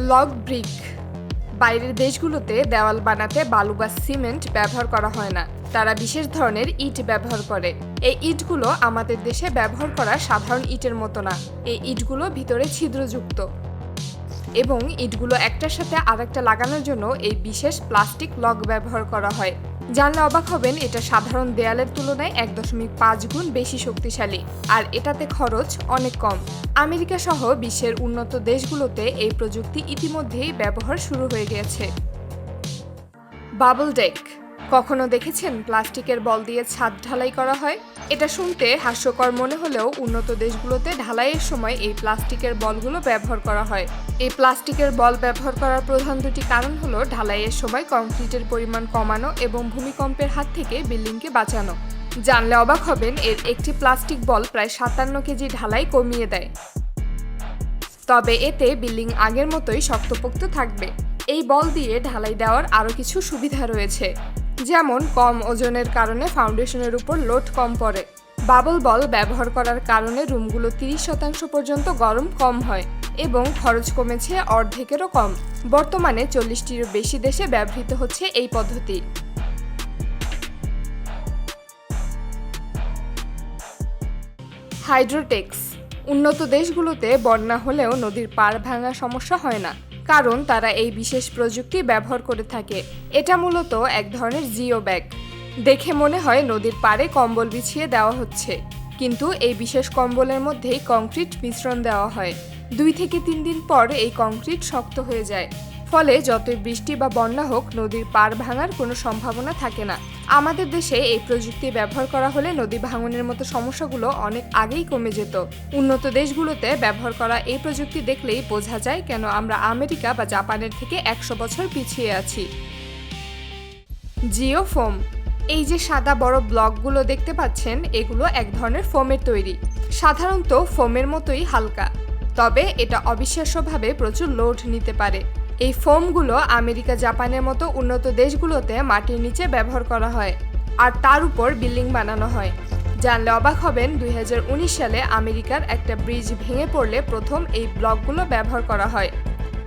Log brick. বাইরের দেশগুলোতে দেওয়াল বানাতে বালু বা সিমেন্ট ব্যবহার করা হয় না। তারা বিশেষ ধরনের ইট ব্যবহার করে। এই ইটগুলো আমাদের দেশে ব্যবহার করা সাধারণ ইটের মতো না। এই ইটগুলো ভিতরে ছিদ্রযুক্ত। এবং ইটগুলো একটার সাথে আরেকটা লাগানোর জন্য এই বিশেষ প্লাস্টিক লগ ব্যবহার করা হয়। জানলে অবাক হবেন, এটা সাধারণ দেয়ালের তুলনায় এক দশমিক পাঁচ গুণ বেশি শক্তিশালী। আর এটাতে খরচ অনেক কম। আমেরিকা সহ বিশ্বের উন্নত দেশগুলোতে এই প্রযুক্তি ইতিমধ্যেই ব্যবহার শুরু হয়ে গেছে। বাবল ডেক কখনো দেখেছেন প্লাস্টিকের বল দিয়ে ছাদ ঢালাই করা হয়? এটা শুনতে হাস্যকর মনে হলেও উন্নত দেশগুলোতে ঢালাইয়ের সময় এই প্লাস্টিকের বলগুলো ব্যবহার করা হয়। এই প্লাস্টিকের বল ব্যবহার করার প্রধান দুটি কারণ হলো ঢালাইয়ের সময় কংক্রিটের পরিমাণ কমানো এবং ভূমিকম্পের হাত থেকে বিল্ডিংকে বাঁচানো। জানলে অবাক হবেন, এর একটি প্লাস্টিক বল প্রায় সাতান্ন কেজি ঢালাই কমিয়ে দেয়। তবে এতে বিল্ডিং আগের মতোই শক্তপোক্ত থাকবে। এই বল দিয়ে ঢালাই দেওয়ার আরও কিছু সুবিধা রয়েছে। যেমন কম ওজনের কারণে ফাউন্ডেশনের উপর লোড কম পড়ে। বাবল বল ব্যবহার করার কারণে রুমগুলো তিরিশ শতাংশ পর্যন্ত গরম কম হয় এবং খরচ কমেছে অর্ধেকেরও কম। বর্তমানে চল্লিশটিরও বেশি দেশে ব্যবহৃত হচ্ছে এই পদ্ধতি। হাইড্রোটেক্স। উন্নত দেশগুলোতে বন্যা হলেও নদীর পাড় ভাঙা সমস্যা হয় না। কারণ তারা এই বিশেষ প্রযুক্তি ব্যবহার করে থাকে। এটা মূলত এক ধরনের জিও ব্যাগ। দেখে মনে হয় নদীর পাড়ে কম্বল বিছিয়ে দেওয়া হচ্ছে। কিন্তু এই বিশেষ কম্বলের মধ্যেই কংক্রিট মিশ্রণ দেওয়া হয়। দুই থেকে তিন দিন পর এই কংক্রিট শক্ত হয়ে যায়। ফলে যতই বৃষ্টি বা বন্যা হোক, নদীর পাড় ভাঙার কোনো সম্ভাবনা থাকে না। আমাদের দেশে এই প্রযুক্তি ব্যবহার করা হলে নদী ভাঙনের মতো সমস্যাগুলো অনেক আগেই কমে যেত। উন্নত দেশগুলোতে ব্যবহার করা এই প্রযুক্তি দেখলেই বোঝা যায় কেন আমরা আমেরিকা বা জাপানের থেকে একশো বছর পিছিয়ে আছি। Geo foam. এই যে সাদা বড় ব্লকগুলো দেখতে পাচ্ছেন, এগুলো এক ধরনের ফোমের তৈরি। সাধারণত ফোমের মতোই হালকা। তবে এটা অবিশ্বাস্যভাবে প্রচুর লোড নিতে পারে। এই ফোমগুলো আমেরিকা, জাপানের মতো উন্নত দেশগুলোতে মাটির নিচে ব্যবহার করা হয় আর তার উপর বিল্ডিং বানানো হয়। জানলে অবাক হবেন, দুই হাজার উনিশ সালে আমেরিকার একটা ব্রিজ ভেঙে পড়লে প্রথম এই ব্লকগুলো ব্যবহার করা হয়।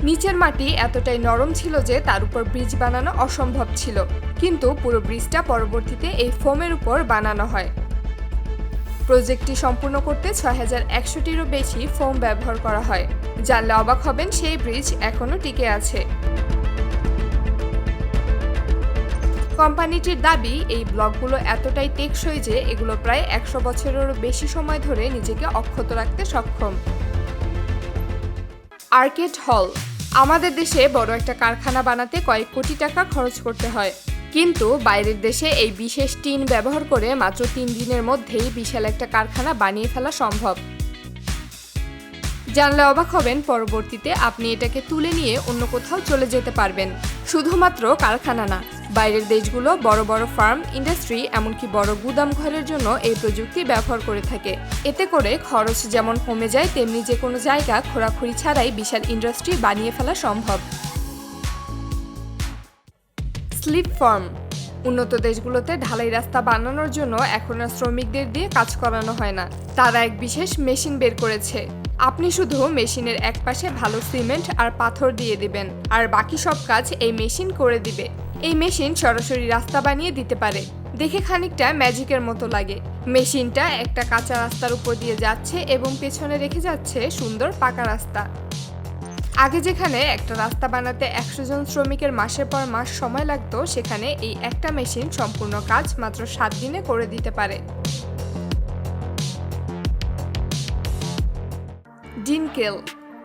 নিচের মাটি এতটাই নরম ছিল যে তার উপর ব্রিজ বানানো অসম্ভব ছিল। কিন্তু পুরো ব্রিজটা পরবর্তীতে এই ফোমের উপর বানানো হয়। প্রজেক্টটি সম্পূর্ণ করতে ছয় হাজার একশোটিরও বেশি ফোম ব্যবহার করা হয়। জানলে অবাক হবেন সেই ব্রিজ এখনও টিকে আছে। কোম্পানিটির দাবি, এই ব্লকগুলো এতটাই টেকসই যে এগুলো প্রায় একশো বছরেরও বেশি সময় ধরে নিজেকে অক্ষত রাখতে সক্ষম। আর্কেট হল, আমাদের দেশে বড় একটা কারখানা বানাতে কয়েক কোটি টাকা খরচ করতে হয়। কিন্তু বাইরের দেশে এই বিশেষ টিন ব্যবহার করে মাত্র তিন দিনের মধ্যেই বিশাল একটা কারখানা বানিয়ে ফেলা সম্ভব। জানলে অবাক হবেন, পরবর্তীতে আপনি এটাকে তুলে নিয়ে অন্য কোথাও চলে যেতে পারবেন। শুধুমাত্র কারখানা না, বাইরের দেশগুলো বড় বড় ফার্ম, ইন্ডাস্ট্রি, এমনকি বড় গুদাম ঘরের জন্য এই প্রযুক্তি ব্যবহার করে থাকে। এতে করে খরচ যেমন কমে যায়, তেমনি যে কোনো জায়গা খোরাখুরি ছাড়াই বিশাল ইন্ডাস্ট্রি বানিয়ে ফেলা সম্ভব। Slip form. উন্নত দেশগুলোতে ঢালাই রাস্তা বানানোর জন্য এখন আর শ্রমিকদের দিয়ে কাজ করানো হয় না। তারা এক বিশেষ মেশিন বের করেছে। আপনি শুধু মেশিনের এক পাশে ভালো সিমেন্ট আর পাথর দিয়ে দিবেন, আর বাকি সব কাজ এই মেশিন করে দিবে। এই মেশিন সরাসরি রাস্তা বানিয়ে দিতে পারে। দেখে খানিকটা ম্যাজিকের মতো লাগে। মেশিনটা একটা কাঁচা রাস্তার উপর দিয়ে যাচ্ছে এবং পেছনে রেখে যাচ্ছে সুন্দর পাকা রাস্তা। আগে যেখানে একটা রাস্তা বানাতে একশো জন শ্রমিকের মাসের পর মাস সময় লাগতো, সেখানে এই একটা মেশিন সম্পূর্ণ কাজ মাত্র সাত দিনে করে দিতে পারে। ডিনকেল,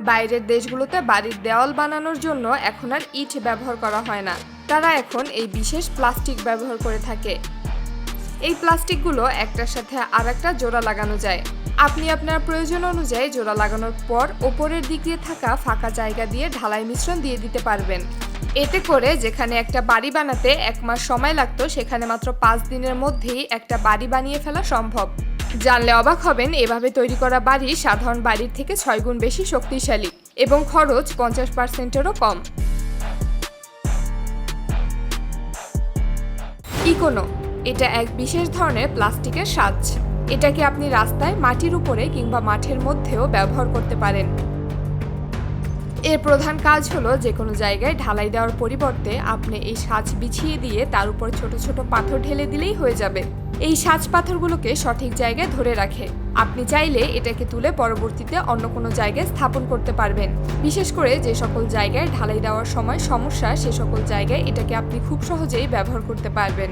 বাইরের দেশগুলোতে বাড়ির দেওয়াল বানানোর জন্য এখন আর ইট ব্যবহার করা হয় না। তারা এখন এই বিশেষ প্লাস্টিক ব্যবহার করে থাকে। এই প্লাস্টিকগুলো একটার সাথে আর একটা জোড়া লাগানো যায়। আপনি আপনার প্রয়োজন অনুযায়ী জোড়া লাগানোর পর ওপরের দিক দিয়ে থাকা ফাঁকা জায়গা দিয়ে ঢালাই মিশ্রণ দিয়ে দিতে পারবেন। এতে করে যেখানে একটা বাড়ি বানাতে এক মাস সময় লাগতো, সেখানে মাত্র পাঁচ দিনের মধ্যেই একটা বাড়ি বানিয়ে ফেলা সম্ভব। জানলে অবাক হবেন, এভাবে তৈরি করা বাড়ি সাধারণ বাড়ির থেকে ছয় গুণ বেশি শক্তিশালী এবং খরচ পঞ্চাশ পার্সেন্টেরও কম। ইকোনো, এটা এক বিশেষ ধরনের প্লাস্টিকের সাজ। এটাকে আপনি রাস্তায় মাটির উপরে কিংবা মাঠের মধ্যেও ব্যবহার করতে পারেন। এর প্রধান কাজ হলো যে কোনো জায়গায় ঢালাই দেওয়ার পরিবর্তে আপনি এই সাজ বিছিয়ে দিয়ে তার উপর ছোট ছোট পাথর ঢেলে দিলেই হয়ে যাবে। এই সাজ পাথরগুলোকে সঠিক জায়গায় ধরে রাখে। আপনি চাইলে এটাকে তুলে পরবর্তীতে অন্য কোনো জায়গায় স্থাপন করতে পারবেন। বিশেষ করে যে সকল জায়গায় ঢালাই দেওয়ার সময় সমস্যা, সে সকল জায়গায় এটাকে আপনি খুব সহজেই ব্যবহার করতে পারবেন।